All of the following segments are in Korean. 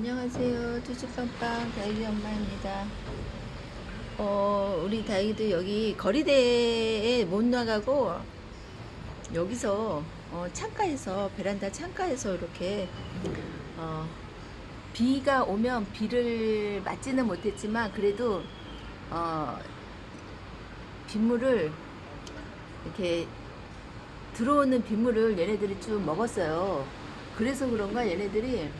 안녕하세요. 투수빵빵 다이기 엄마입니다. 어, 우리 다이기도 여기 거리대에 못 나가고 여기서 어, 창가에서 베란다 창가에서 이렇게 어, 비가 오면 비를 맞지는 못했지만 그래도 어, 빗물을 이렇게 들어오는 빗물을 얘네들이 쭉 먹었어요. 그래서 그런가 얘네들이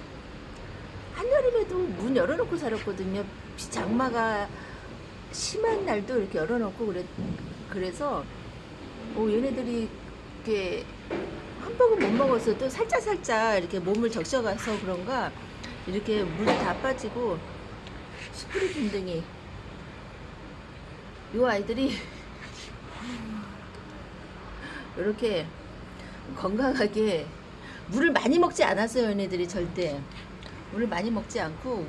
한여름에도 문 열어놓고 살았거든요. 비 장마가 심한 날도 이렇게 열어놓고 그래 그래서 어, 얘네들이 이렇게 한 방울 못 먹었어도 살짝 살짝 이렇게 몸을 적셔가서 그런가 이렇게 물이 다 빠지고 스프리 분등이 요 아이들이 이렇게 건강하게 물을 많이 먹지 않았어요 얘네들이 절대 물을 많이 먹지 않고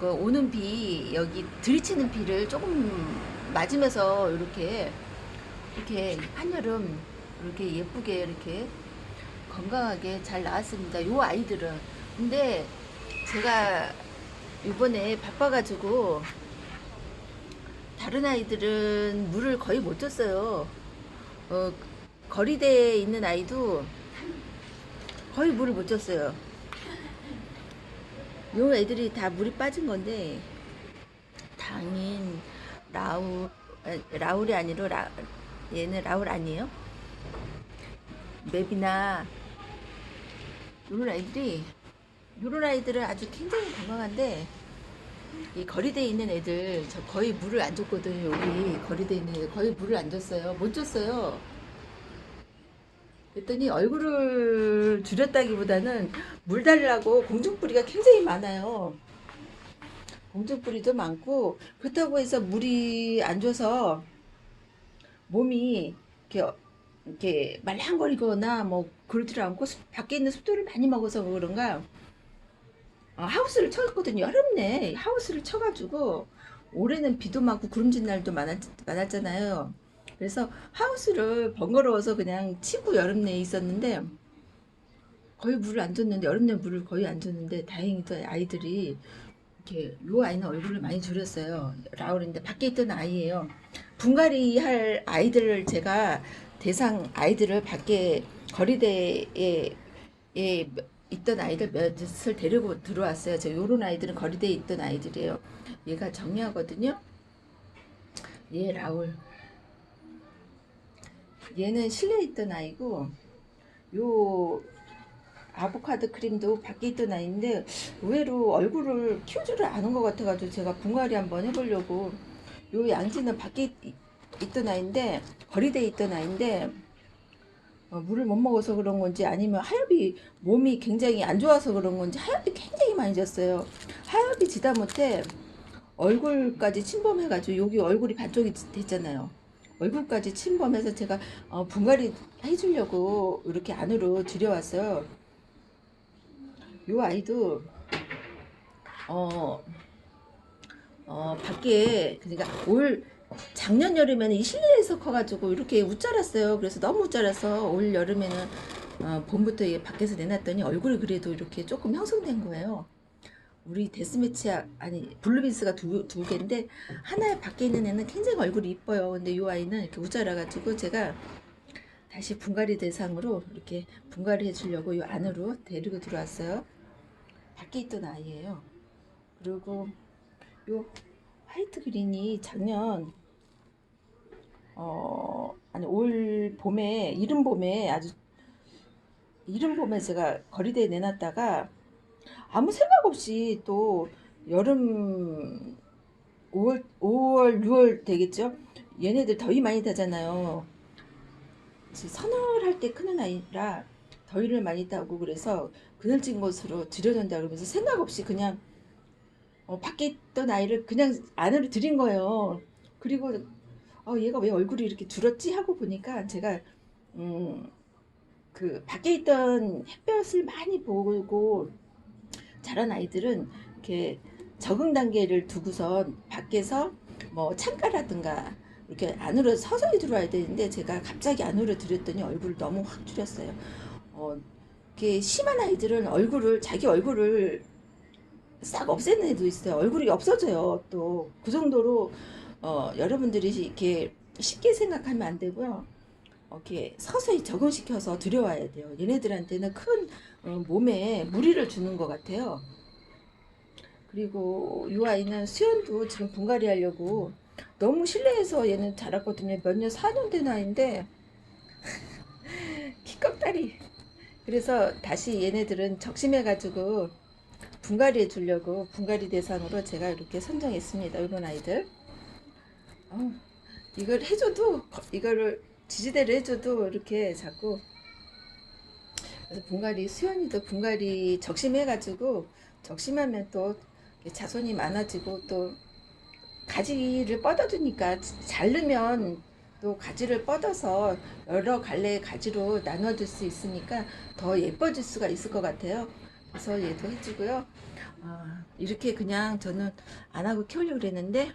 그 오는 비 여기 들이치는 비를 조금 맞으면서 이렇게 이렇게 한여름 이렇게 예쁘게 이렇게 건강하게 잘 나왔습니다. 요 아이들은 근데 제가 이번에 바빠가지고 다른 아이들은 물을 거의 못 줬어요. 어, 거리대에 있는 아이도 거의 물을 못 줬어요. 요 애들이 다 물이 빠진 건데 당인 아, 라울이 아니라 라, 얘는 라울 아니에요? 맵이나 요런 아이들이 요런 아이들은 아주 굉장히 건강한데 이 거리대에 있는 애들 저 거의 물을 안 줬거든요 여기. 거리대에 있는 애들. 거의 물을 안 줬어요. 못 줬어요 그랬더니 얼굴을 줄였다기보다는 물 달라고 공중뿌리가 굉장히 많아요. 공중뿌리도 많고 그렇다고 해서 물이 안 줘서 몸이 이렇게 이렇게 말랑거리거나 뭐 그러지를 않고 습- 밖에 있는 습도를 많이 먹어서 그런가 어, 하우스를 쳤거든요. 여름 내 하우스를 쳐가지고 올해는 비도 많고 구름진 날도 많았, 많았잖아요. 그래서 하우스를 번거로워서 그냥 치고 여름 내에 있었는데 거의 물을 안 줬는데 여름 내 물을 거의 안 줬는데 다행히도 아이들이 이렇게 요 아이는 얼굴을 많이 줄였어요. 라울인데 밖에 있던 아이예요. 분갈이 할 아이들을 제가 대상 아이들을 밖에 거리대에 에 있던 아이들 몇을 데리고 들어왔어요. 저 요런 아이들은 거리대에 있던 아이들이에요. 얘가 정리하거든요. 얘 라울. 얘는 실내에 있던 아이고 요 아보카도 크림도 밖에 있던 아이인데 의외로 얼굴을 키우지를 않은 것 같아가지고 제가 분갈이 한번 해보려고 요 양지는 밖에 있- 있던 아이인데 거리대에 있던 아이인데 어, 물을 못 먹어서 그런 건지 아니면 하엽이 몸이 굉장히 안 좋아서 그런 건지 하엽이 굉장히 많이 졌어요. 하엽이 지다 못해 얼굴까지 침범해가지고 여기 얼굴이 반쪽이 됐잖아요 얼굴까지 침범해서 제가 어, 분갈이 해주려고 이렇게 안으로 들여왔어요. 요 아이도 어, 어 밖에 그러니까 올 작년 여름에는 이 실내에서 커가지고 이렇게 웃자랐어요. 그래서 너무 웃자라서 올 여름에는 어, 봄부터 이게 밖에서 내놨더니 얼굴이 그래도 이렇게 조금 형성된 거예요. 우리 데스매치아 아니 블루빈스가 두, 두 개인데 하나에 밖에 있는 애는 굉장히 얼굴이 이뻐요. 근데 이 아이는 이렇게 우자라 가지고 제가 다시 분갈이 대상으로 이렇게 분갈이 해주려고 이 안으로 데리고 들어왔어요. 밖에 있던 아이예요. 그리고 요 화이트 그린이 작년 어 아니 올 봄에 이른 봄에 아주 이른 봄에 제가 거리대에 내놨다가 아무 생각 없이 또 여름 5월, 5월, 6월 되겠죠? 얘네들 더위 많이 타잖아요. 서늘할 때 크는 아이라 더위를 많이 타고 그래서 그늘진 곳으로 들여놓는다 그러면서 생각 없이 그냥 어, 밖에 있던 아이를 그냥 안으로 들인 거예요. 그리고 어, 얘가 왜 얼굴이 이렇게 줄었지 하고 보니까 제가 음, 그 밖에 있던 햇볕을 많이 보고 자란 아이들은 이렇게 적응 단계를 두고선 밖에서 뭐 창가라든가 이렇게 안으로 서서히 들어와야 되는데 제가 갑자기 안으로 들였더니 얼굴을 너무 확 줄였어요. 어, 이렇게 심한 아이들은 얼굴을 자기 얼굴을 싹 없애는 애도 있어요. 얼굴이 없어져요. 또 그 정도로 어, 여러분들이 이렇게 쉽게 생각하면 안 되고요. 어, 이렇게 서서히 적응시켜서 들여와야 돼요. 얘네들한테는 큰 어, 몸에 무리를 주는 것 같아요. 그리고 이 아이는 수연도 지금 분갈이 하려고 너무 실내에서 얘는 자랐거든요. 몇 년, 4년 된 아이인데 키껍다리. 그래서 다시 얘네들은 적심해가지고 분갈이 해주려고 분갈이 대상으로 제가 이렇게 선정했습니다. 이런 아이들. 어, 이걸 해줘도 거- 이거를 지지대를 해줘도 이렇게 자꾸 그래서 분갈이 수연이도 분갈이 적심해가지고 적심하면 또 자손이 많아지고 또 가지를 뻗어주니까 자르면 또 가지를 뻗어서 여러 갈래의 가지로 나눠줄 수 있으니까 더 예뻐질 수가 있을 것 같아요. 그래서 얘도 해주고요. 아, 이렇게 그냥 저는 안 하고 키우려고 그랬는데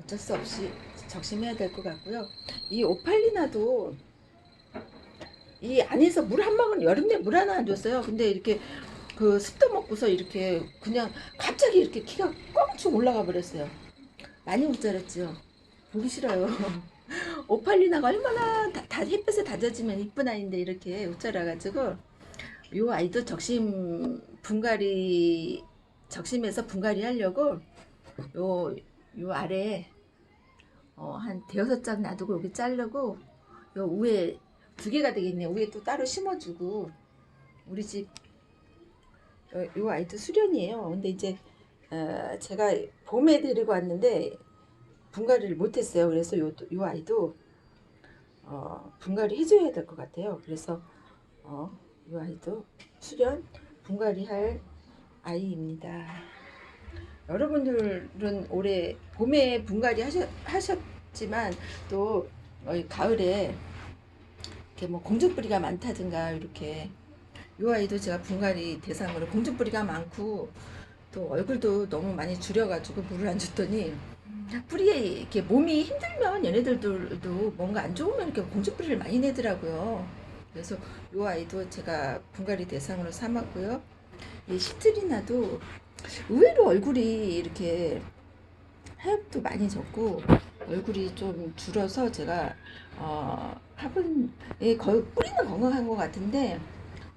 어쩔 수 없이 적심해야 될 것 같고요. 이 오팔리나도 이 안에서 물 한 방울 여름에 물 하나 안 줬어요. 근데 이렇게 그 습도 먹고서 이렇게 그냥 갑자기 이렇게 키가 껑충 올라가 버렸어요. 많이 못 자랐죠. 보기 싫어요. 오팔리나가 얼마나 다, 다 햇볕에 다져지면 이쁜 아이인데 이렇게 못 자라가지고 요 아이도 적심 분갈이 적심해서 분갈이 하려고 요 요 아래 어, 한 대여섯 장 놔두고 여기 자르고 요 위에 두 개가 되겠네요. 위에 또 따로 심어주고 우리 집 요, 요 아이도 수련이에요. 근데 이제 어, 제가 봄에 데리고 왔는데 분갈이를 못했어요. 그래서 요, 요 아이도 어, 분갈이 해줘야 될 것 같아요. 그래서 어, 요 아이도 수련 분갈이 할 아이입니다. 여러분들은 올해 봄에 분갈이 하셨, 하셨지만 또 어, 가을에 이렇게 뭐 공주뿌리가 많다든가 이렇게 요 아이도 제가 분갈이 대상으로 공주뿌리가 많고 또 얼굴도 너무 많이 줄여가지고 물을 안 줬더니 뿌리에 이렇게 몸이 힘들면 얘네들도 뭔가 안 좋으면 이렇게 공주뿌리를 많이 내더라고요. 그래서 요 아이도 제가 분갈이 대상으로 삼았고요. 이 시트리나도 의외로 얼굴이 이렇게 하엽도 많이 졌고 얼굴이 좀 줄어서 제가 어, 화분에 거의 뿌리는 건강한 것 같은데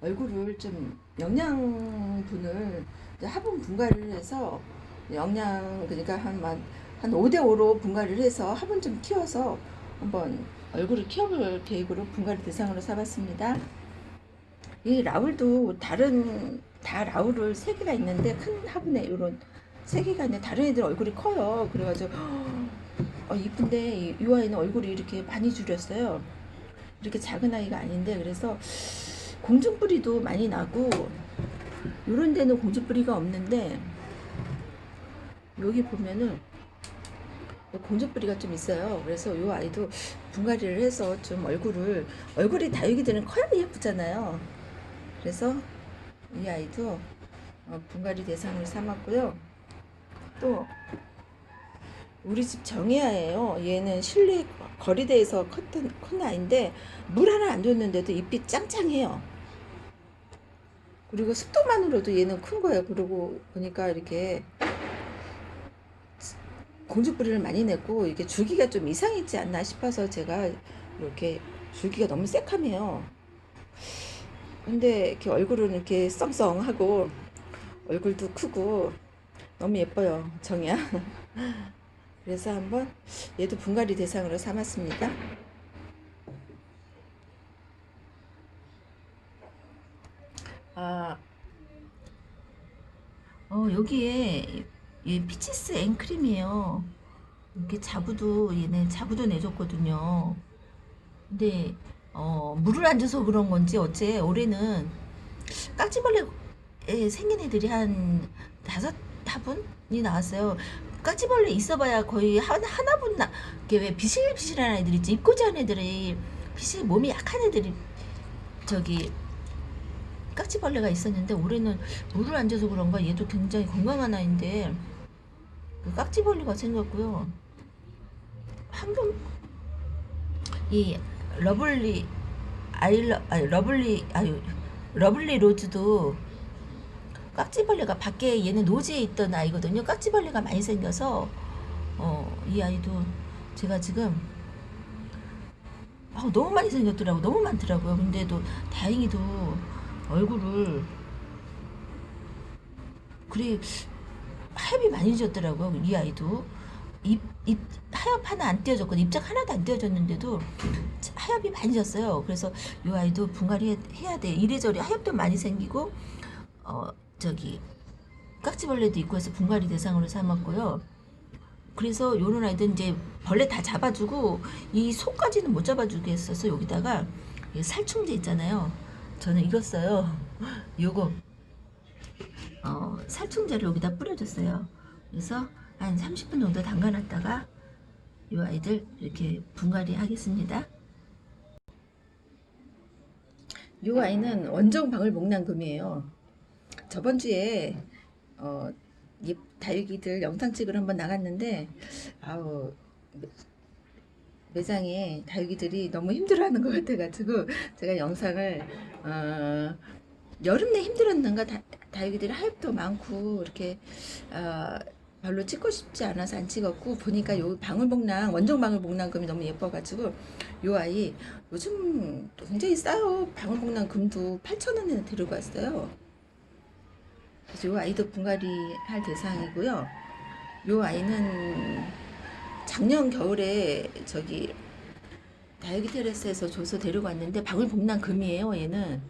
얼굴을 좀 영양분을 화분 분갈이를 해서 영양 그러니까 한한 5대 5로 분갈이를 해서 화분 좀 키워서 한번 얼굴을 키워볼 계획으로 분갈이 대상으로 삼았습니다. 이 라울도 다른 다 라울을 세 개가 있는데 큰 화분에 이런 세 개가 있는데 다른 애들 얼굴이 커요. 그래가지고 어, 이쁜데 이, 이 아이는 얼굴이 이렇게 많이 줄였어요. 이렇게 작은 아이가 아닌데 그래서 공중뿌리도 많이 나고 이런 데는 공중뿌리가 없는데 여기 보면은 공주뿌리가 좀 있어요. 그래서 이 아이도 분갈이를 해서 좀 얼굴을 얼굴이 다육이들은 커야 예쁘잖아요. 그래서 이 아이도 어, 분갈이 대상을 삼았고요. 또 우리 집 정혜아예요. 얘는 실내 거리대에서 컸던 큰 아이인데 물 하나 안 줬는데도 잎이 짱짱해요. 그리고 습도만으로도 얘는 큰 거예요. 그러고 보니까 이렇게 공주뿌리를 많이 냈고 이게 줄기가 좀 이상했지 않나 싶어서 제가 이렇게 줄기가 너무 새카매요. 근데 이렇게 얼굴은 이렇게 썽썽하고 얼굴도 크고 너무 예뻐요 정이야. 그래서 한번 얘도 분갈이 대상으로 삼았습니다. 아, 어 여기에 얘 피치스 앵크림이에요. 이렇게 자구도 얘네 자구도 내줬거든요. 근데 어 물을 안 줘서 그런 건지 어째 올해는 깍지벌레 생긴 애들이 한 다섯 화분이 나왔어요. 깍지벌레 있어봐야 거의 한 하나분 나. 이게 왜 비실비실한 애들 있지? 입고지한 애들이 비실 몸이 약한 애들이 저기 깍지벌레가 있었는데 올해는 물을 안 줘서 그런가 얘도 굉장히 건강한 아이인데 그 깍지벌레가 생겼고요. 황금 이 러블리 아일러 아니 러블리 아유 러블리 로즈도 깍지벌레가 밖에 얘는 노지에 있던 아이거든요. 깍지벌레가 많이 생겨서 어, 이 아이도 제가 지금 아, 너무 많이 생겼더라고 너무 많더라고요. 근데도 다행히도 얼굴을 그래 하얗이 많이 졌더라고요. 이 아이도 입, 입 하얗 하나 안 띄어졌거든. 입장 하나도 안 띄어졌는데도 하얗이 많이 졌어요. 그래서 이 아이도 분갈이 해- 해야 돼. 이래저래 하엽도 많이 생기고 어 저기 깍지벌레도 있고 해서 분갈이 대상으로 삼았고요. 그래서 요런 아이들 이제 벌레 다 잡아주고 이 속까지는 못 잡아주겠어서 여기다가 이 살충제 있잖아요. 저는 이거 써요. 요거 어, 살충제를 여기다 뿌려줬어요. 그래서 한 30분 정도 담가놨다가 이 아이들 이렇게 분갈이 하겠습니다. 이 아이는 원정 방울 목난금이에요. 저번 주에 어, 이 다육이들 영상 찍으러 한번 나갔는데 아우 매- 매장에 다육이들이 너무 힘들어하는 것 같아가지고 제가 영상을 어, 여름 내 힘들었는가 다, 다육이들이 하엽도 많고 이렇게 어, 별로 찍고 싶지 않아서 안 찍었고 보니까 요 방울복랑 원정 방울복랑금이 너무 예뻐가지고 요 아이 요즘 굉장히 싸요. 방울복랑 금도 8,000원에 데리고 왔어요. 그래서 요 아이도 분갈이 할 대상이고요. 요 아이는 작년 겨울에 저기 다육이 테라스에서 줘서 데리고 왔는데 방울복랑 금이에요 얘는.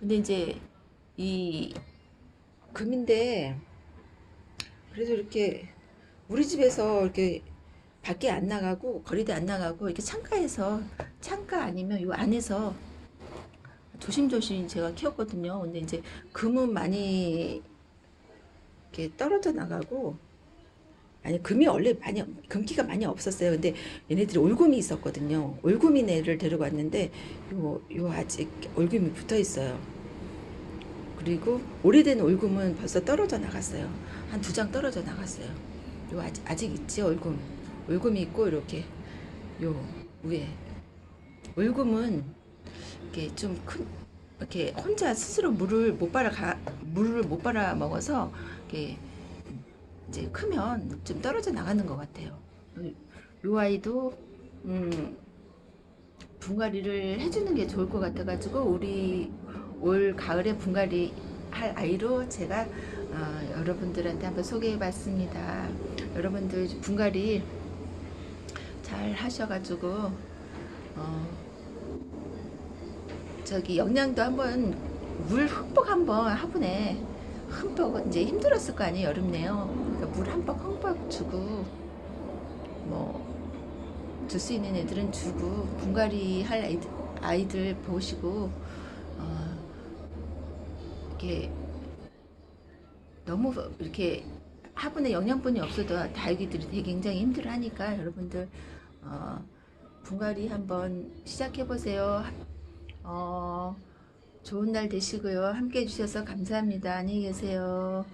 근데 이제 이 금인데 그래도 이렇게 우리 집에서 이렇게 밖에 안 나가고 거리대 안 나가고 이렇게 창가에서 창가 아니면 요 안에서 조심조심 제가 키웠거든요. 근데 이제 금은 많이 이렇게 떨어져 나가고 아니 금이 원래 많이 금기가 많이 없었어요. 근데 얘네들이 올금이 있었거든요. 올금이 애를 데리고 왔는데 요, 요 아직 올금이 붙어 있어요. 그리고 오래된 올금은 벌써 떨어져 나갔어요. 한 두 장 떨어져 나갔어요. 요 아직, 아직 있지 올금. 올금이 있고 이렇게 요 위에 올금은 이렇게 좀 큰 이렇게 혼자 스스로 물을 못 빨아 가 물을 못 빨아 먹어서 이렇게 이제 크면 좀 떨어져 나가는 것 같아요. 요 아이도 음 분갈이를 해주는 게 좋을 것 같아가지고 우리 올 가을에 분갈이 할 아이로 제가 어, 여러분들한테 한번 소개해봤습니다. 여러분들 분갈이 잘 하셔가지고 어, 저기 영양도 한번 물 흠뻑 한번 화분에 흠뻑 이제 힘들었을 거 아니에요 여름내요. 그러니까 물 한뻑 흠뻑 주고 뭐 줄 수 있는 애들은 주고 분갈이 할 아이들, 아이들 보시고 어, 이렇게 너무 이렇게 화분에 영양분이 없어도 다육이들이 되게 굉장히 힘들어하니까 여러분들 어, 분갈이 한번 시작해 보세요. 어, 좋은 날 되시고요. 함께 해주셔서 감사합니다. 안녕히 계세요.